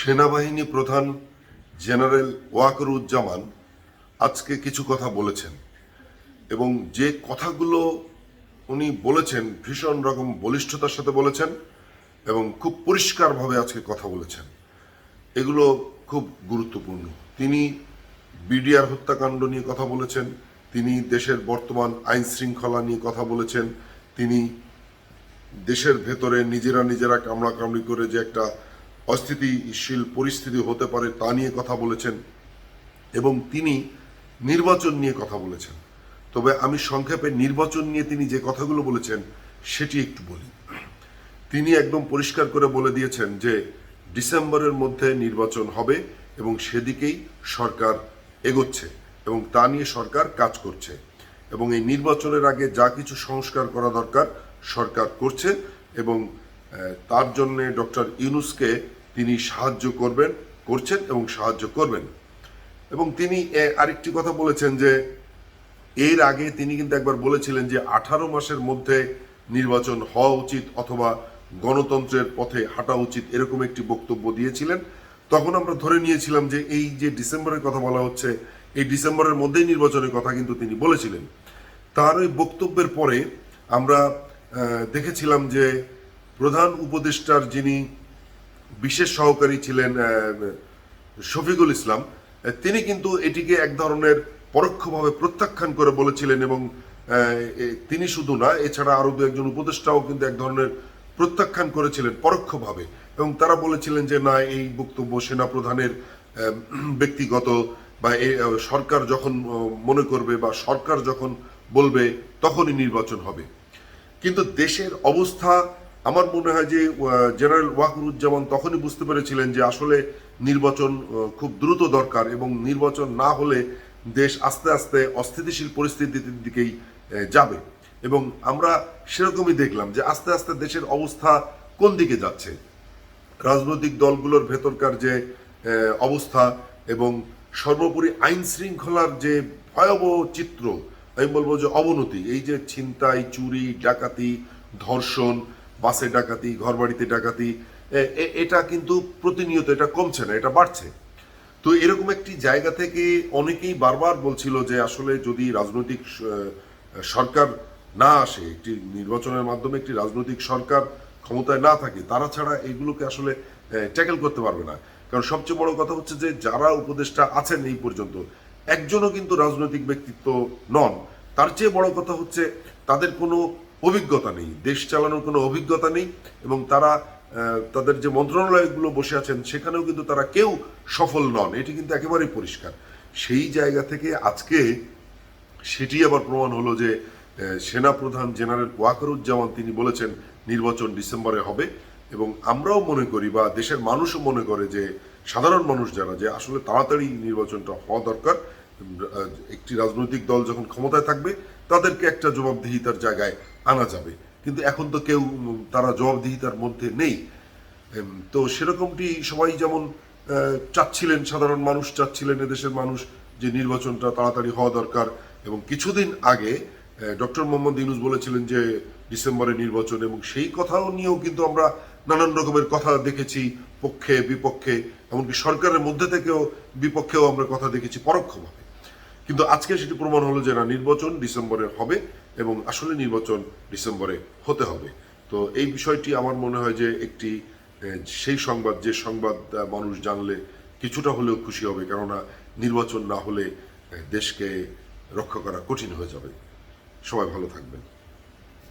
সেনাবাহিনী প্রধান জেনারেল ওয়াকরুজ্জামান আজকে কিছু কথা বলেছেন এবং যে কথাগুলো উনি বলেছেন ভীষণ রকম বলিষ্ঠতার সাথে বলেছেন এবং খুব পরিষ্কারভাবে আজকে কথা বলেছেন। এগুলো খুব গুরুত্বপূর্ণ। তিনি বিডিআর হত্যাকাণ্ড নিয়ে কথা বলেছেন, তিনি দেশের বর্তমান আইন শৃঙ্খলা নিয়ে কথা বলেছেন, তিনি দেশের ভেতরে নিজেরা নিজেরা কামড়াকামড়ি করে যে একটা অস্থিতিশীল পরিস্থিতি হতে পারে তা নিয়ে কথা বলেছেন এবং তিনি নির্বাচন নিয়ে কথা বলেছেন। তবে আমি সংক্ষেপে নির্বাচন নিয়ে তিনি যে কথাগুলো বলেছেন, সেটি একটু বলি। তিনি একদম পরিষ্কার করে বলে দিয়েছেন যে ডিসেম্বরের মধ্যে নির্বাচন হবে এবং সেদিকেই সরকার এগোচ্ছে এবং তা নিয়ে সরকার কাজ করছে এবং এই নির্বাচনের আগে যা কিছু সংস্কার করা দরকার সরকার করছে এবং তার জন্যে ডক্টর ইউনুসকে তিনি সাহায্য করবেন, করছেন এবং সাহায্য করবেন। এবং তিনি আরেকটি কথা বলেছেন যে, এর আগে তিনি কিন্তু একবার বলেছিলেন যে, আঠারো মাসের মধ্যে নির্বাচন হওয়া উচিত অথবা গণতন্ত্রের পথে হাঁটা উচিত এরকম একটি বক্তব্য দিয়েছিলেন। তখন আমরা ধরে নিয়েছিলাম যে, এই যে ডিসেম্বরের কথা বলা হচ্ছে, এই ডিসেম্বরের মধ্যেই নির্বাচনের কথা কিন্তু তিনি বলেছিলেন। তার ওই বক্তব্যের পরে আমরা দেখেছিলাম যে, প্রধান উপদেষ্টার যিনি বিশেষ সহকারী ছিলেন শফিকুল ইসলাম। তিনি কিন্তু এটিকে এক ধরনের পরোক্ষভাবে প্রত্যাখ্যান করে বলেছিলেন এবং তিনি শুধু না, এছাড়া আরও দু একজন উপদেষ্টাও কিন্তু এক ধরনের প্রত্যাখ্যান করেছিলেন পরোক্ষভাবে। এবং তারা বলেছিলেন যে, না, এই বক্তব্য সেনা প্রধানের ব্যক্তিগত বা সরকার যখন মনে করবে বা সরকার যখন বলবে, তখনই নির্বাচন হবে। কিন্তু দেশের অবস্থা আমার মনে হয় যে জেনারেল ওয়াকুরুজ্জামান তখনই বুঝতে পেরেছিলেন যে আসলে নির্বাচন খুব দ্রুত দরকার এবং নির্বাচন না হলে দেশ আস্তে আস্তে অস্থিতিশীল পরিস্থিতির দিকেই যাবে। এবং আমরা সেরকমই দেখলাম যে আস্তে আস্তে দেশের অবস্থা কোন দিকে যাচ্ছে। রাজনৈতিক দলগুলোর ভেতরকার যে অবস্থা এবং সর্বোপরি আইন শৃঙ্খলার যে ভয়াবহ চিত্র, আমি বলব যে অবনতি, এই যে ছিনতাই, চুরি, ডাকাতি, ধর্ষণ বাসে ডাকাতি, ঘরবাড়িতে ডাকাতি এটা কিন্তু প্রতিনিয়ত এটা কমছে না, এটা বাড়ছে। তো এরকম একটি জায়গা থেকে অনেকেই বারবার বলছিল যে আসলে যদি রাজনৈতিক সরকার না আসে, একটি নির্বাচনের মাধ্যমে একটি রাজনৈতিক সরকার ক্ষমতায় না থাকে, তারা ছাড়া এগুলোকে আসলে ট্যাকেল করতে পারবে না। কারণ সবচেয়ে বড় কথা হচ্ছে যে যারা উপদেষ্টা আছেন এই পর্যন্ত, একজনও কিন্তু রাজনৈতিক ব্যক্তিত্ব নন। তার চেয়ে বড় কথা হচ্ছে তাদের কোনো অভিজ্ঞতা নেই। দেশ চালানোর কোনো অভিজ্ঞতা নেই এবং তারা তাদের যে মন্ত্রণালয়গুলো বসে আছেন, সেখানেও কিন্তু তারা কেউ সফল নন। এটি কিন্তু একেবারেই পরিষ্কার। সেই জায়গা থেকে আজকে সেটি আবার প্রমাণ হলো যে সেনাপ্রধান জেনারেল ওয়াকারুজ্জামান তিনি বলেছেন, নির্বাচন ডিসেম্বরে হবে এবং আমরাও মনে করি বা দেশের মানুষও মনে করে যে, সাধারণ মানুষ যারা, যে আসলে তাড়াতাড়ি নির্বাচনটা হওয়া দরকার একটি রাজনৈতিক দল যখন ক্ষমতায় থাকবে, তাদেরকে একটা জবাবদিহিতার জায়গায় আনা যাবে। কিন্তু এখন তো কেউ, তারা জবাবদিহিতার মধ্যে নেই। তো সেরকমটি সবাই যেমন চাচ্ছিলেন, সাধারণ মানুষ চাচ্ছিলেন, এদেশের মানুষ যে নির্বাচনটা তাড়াতাড়ি হওয়া দরকার এবং কিছুদিন আগে ডক্টর মোহাম্মদ ইউনুস বলেছিলেন যে ডিসেম্বরে নির্বাচন এবং সেই কথাও নিয়েও কিন্তু আমরা নানান রকমের কথা দেখেছি, পক্ষে, বিপক্ষে, এমনকি সরকারের মধ্যে থেকেও বিপক্ষেও আমরা কথা দেখেছি পরোক্ষভাবে। কিন্তু আজকে সেটি প্রমাণ হলো যে না, নির্বাচন ডিসেম্বরে হবে। এবং আসলে নির্বাচন ডিসেম্বরে হতে হবে। তো এই বিষয়টি আমার মনে হয় যে একটি সেই সংবাদ, যে সংবাদ মানুষ জানলে কিছুটা হলেও খুশি হবে, কেননা নির্বাচন না হলে দেশকে রক্ষা করা কঠিন হয়ে যাবে। সবাই ভালো থাকবেন।